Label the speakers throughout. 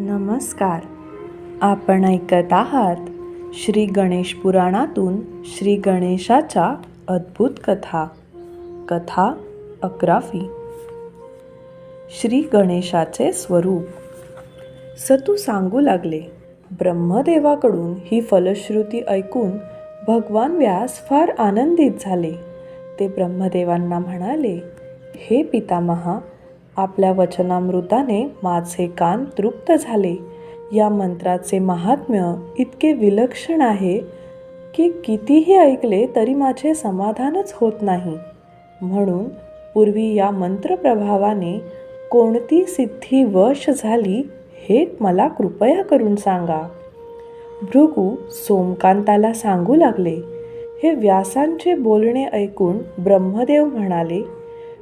Speaker 1: नमस्कार. आपण ऐकत आहात श्री गणेश पुराणातून श्री गणेशाच्या अद्भुत कथा कथा अकरावी. श्री गणेशाचे स्वरूप. सतू सांगू लागले ब्रह्मदेवाकडून ही फलश्रुती ऐकून भगवान व्यास फार आनंदित झाले. ते ब्रह्मदेवांना म्हणाले हे पितामहा आपल्या वचनामृताने माझे कान तृप्त झाले. या मंत्राचे महात्म्य इतके विलक्षण आहे की कितीही ऐकले तरी माझे समाधानच होत नाही. म्हणून पूर्वी या मंत्रप्रभावाने कोणती सिद्धी वश झाली हे मला कृपया करून सांगा. भृगू सोमकांताला सांगू लागले. हे व्यासांचे बोलणे ऐकून ब्रह्मदेव म्हणाले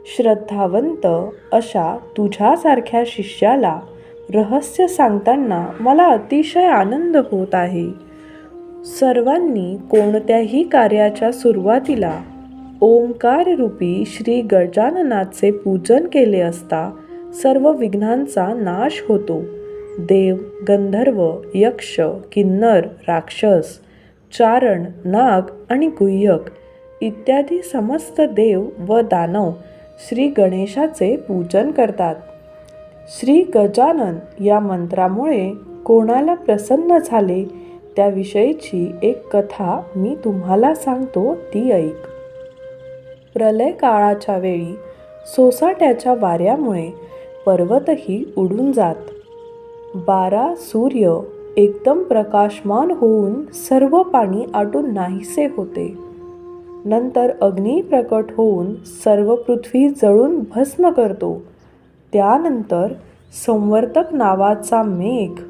Speaker 1: श्रद्धावंत अशा तुझ्यासारख्या शिष्याला रहस्य सांगताना मला अतिशय आनंद होत आहे. सर्वांनी कोणत्याही कार्याच्या सुरुवातीला ओंकार रूपी श्री गजाननाचे पूजन केले असता सर्व विघ्नांचा नाश होतो. देव गंधर्व यक्ष किन्नर राक्षस चारण नाग आणि गुह्यक इत्यादी समस्त देव व दानव श्री गणेशाचे पूजन करतात. श्री गजानन या मंत्रामुळे कोणाला प्रसन्न झाले त्याविषयीची एक कथा मी तुम्हाला सांगतो ती ऐक. प्रलय काळाच्या वेळी सोसाट्याच्या वाऱ्यामुळे पर्वतही उडून जात. बारा सूर्य एकदम प्रकाशमान होऊन सर्व पाणी आटून नाहीसे होते. नंतर अग्नी प्रकट होऊन सर्व पृथ्वी जळून भस्म करतो. त्यानंतर संवर्तक नावाचा मेघ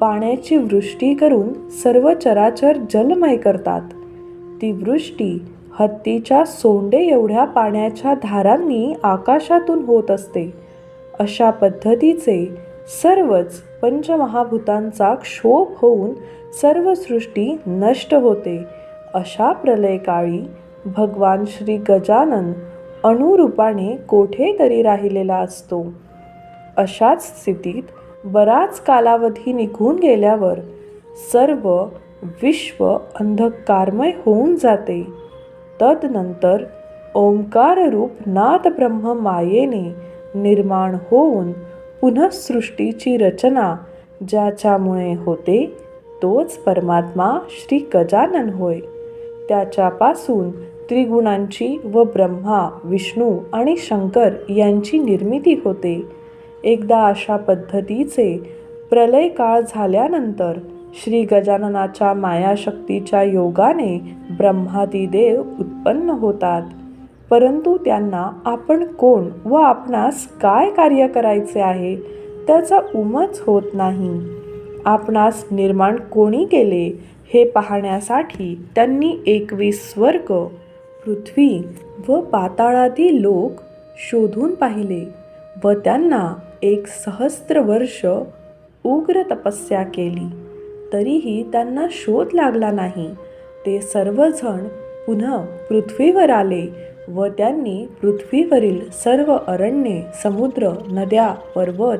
Speaker 1: पाण्याची वृष्टी करून सर्व चराचर जलमय करतात. ती वृष्टी हत्तीच्या सोंडे एवढ्या पाण्याच्या धारांनी आकाशातून होत असते. अशा पद्धतीचे सर्वच पंचमहाभूतांचा क्षोभ होऊन सर्व सृष्टी नष्ट होते. अशा प्रलयकाळी भगवान श्री गजानन अणुरूपाने कोठेतरी राहिलेला असतो. अशाच स्थितीत बराच कालावधी निघून गेल्यावर सर्व विश्व अंधकारमय होऊन जाते. तदनंतर ओंकाररूप नादब्रह्म मायेने निर्माण होऊन पुनःसृष्टीची रचना ज्याच्यामुळे होते तोच परमात्मा श्री गजानन होय. त्याच्यापासून त्रिगुणांची व ब्रह्मा विष्णू आणि शंकर यांची निर्मिती होते. एकदा अशा पद्धतीचे प्रलय काळ झाल्यानंतर श्री गजाननाच्या मायाशक्तीच्या योगाने ब्रह्मादी देव उत्पन्न होतात. परंतु त्यांना आपण कोण व आपणास काय कार्य करायचे आहे त्याचा उमच होत नाही. आपणास निर्माण कोणी केले हे पाहण्यासाठी त्यांनी एकवीस स्वर्ग पृथ्वी व पाताळातील लोक शोधून पाहिले व त्यांना एक सहस्त्र वर्ष उग्र तपस्या केली. तरीही त्यांना शोध लागला नाही. ते सर्वजण पुन्हा पृथ्वीवर आले व त्यांनी पृथ्वीवरील सर्व अरण्ये समुद्र नद्या पर्वत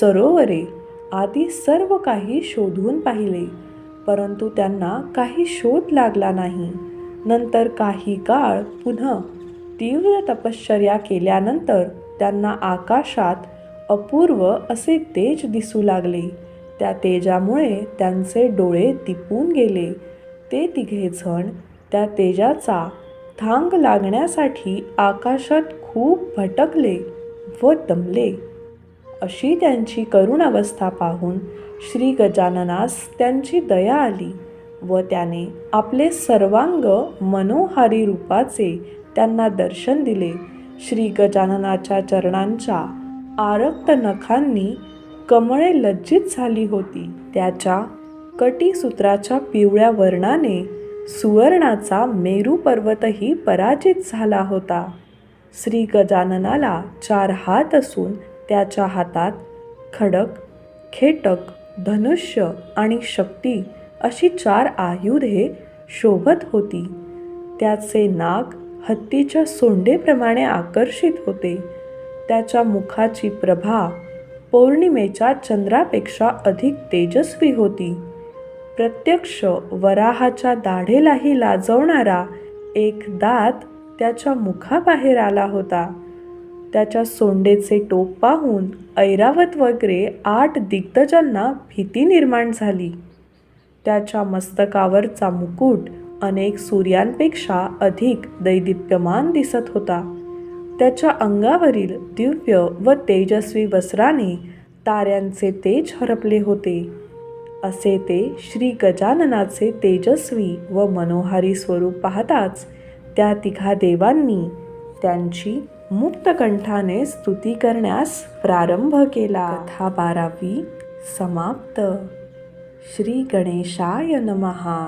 Speaker 1: सरोवरे आदी सर्व काही शोधून पाहिले. परंतु त्यांना काही शोध लागला नाही. नंतर काही काळ पुन्हा तीव्र तपश्चर्या केल्यानंतर त्यांना आकाशात अपूर्व असे तेज दिसू लागले. त्या तेजामुळे त्यांचे डोळे दिपून गेले. ते तिघेजण त्या तेजाचा थांग लागण्यासाठी आकाशात खूप भटकले व दमले. अशी त्यांची करुण अवस्था पाहून श्री गजाननास त्यांची दया आली. व त्याने आपले सर्वांग मनोहारी रूपाचे त्यांना दर्शन दिले. श्री गजाननाच्या चरणांच्या आरक्त नखांनी कमळे लज्जित झाली होती. त्याच्या कटीसूत्राच्या पिवळ्या वर्णाने सुवर्णाचा मेरू पर्वतही पराजित झाला होता. श्री गजाननाला चार हात असून त्याच्या हातात खडक खेटक धनुष्य आणि शक्ती अशी चार आयुधे शोभत होती. त्याचे नाक हत्तीच्या सोंडेप्रमाणे आकर्षित होते. त्याच्या मुखाची प्रभा पौर्णिमेच्या चंद्रापेक्षा अधिक तेजस्वी होती. प्रत्यक्ष वराहाच्या दाढेलाही लाजवणारा एक दात त्याच्या मुखाबाहेर आला होता. त्याच्या सोंडेचे टोप पाहून ऐरावत वगैरे आठ दिग्गजांना भीती निर्माण झाली. त्याच्या मस्तकावरचा मुकुट अनेक सूर्यांपेक्षा अधिक दैदिप्यमान दिसत होता. त्याच्या अंगावरील दिव्य व तेजस्वी वस्त्राने ताऱ्यांचे तेज हरपले होते. असे ते श्री गजाननाचे तेजस्वी व मनोहारी स्वरूप पाहताच त्या तिघा देवांनी त्यांची मुक्तकंठाने स्तुती करण्यास प्रारंभ केला. कथा बारावी समाप्त. श्री गणेशाय नमहा